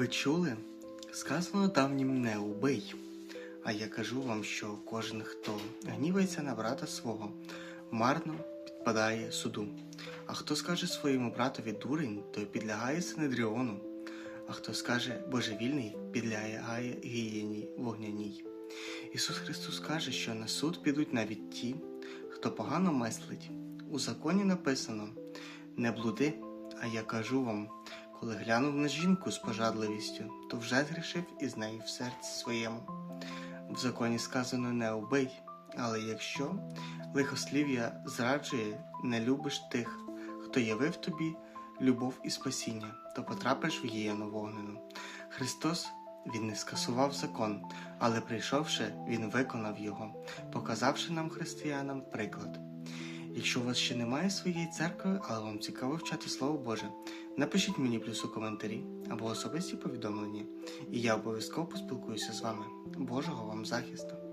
Ви чули? Сказано давнім не убий. А я кажу вам, що кожен, хто гнівається на брата свого, марно підпадає суду. А хто скаже своєму братові дурень, той підлягає синедріону. А хто скаже божевільний, підлягає гієні вогняній. Ісус Христос каже, що на суд підуть навіть ті, хто погано мислить. У законі написано: не блуди, а я кажу вам, коли глянув на жінку з пожадливістю, то вже згрішив із нею в серці своєму. В законі сказано не убий, але якщо лихослів'я зраджує, не любиш тих, хто явив тобі любов і спасіння, то потрапиш в гієну вогнену. Христос він не скасував закон, але прийшовши, він виконав його, показавши нам, християнам, приклад. Якщо у вас ще немає своєї церкви, але вам цікаво вчати Слово Боже, напишіть мені плюс у коментарі або особисті повідомлення, і я обов'язково поспілкуюся з вами. Божого вам захисту!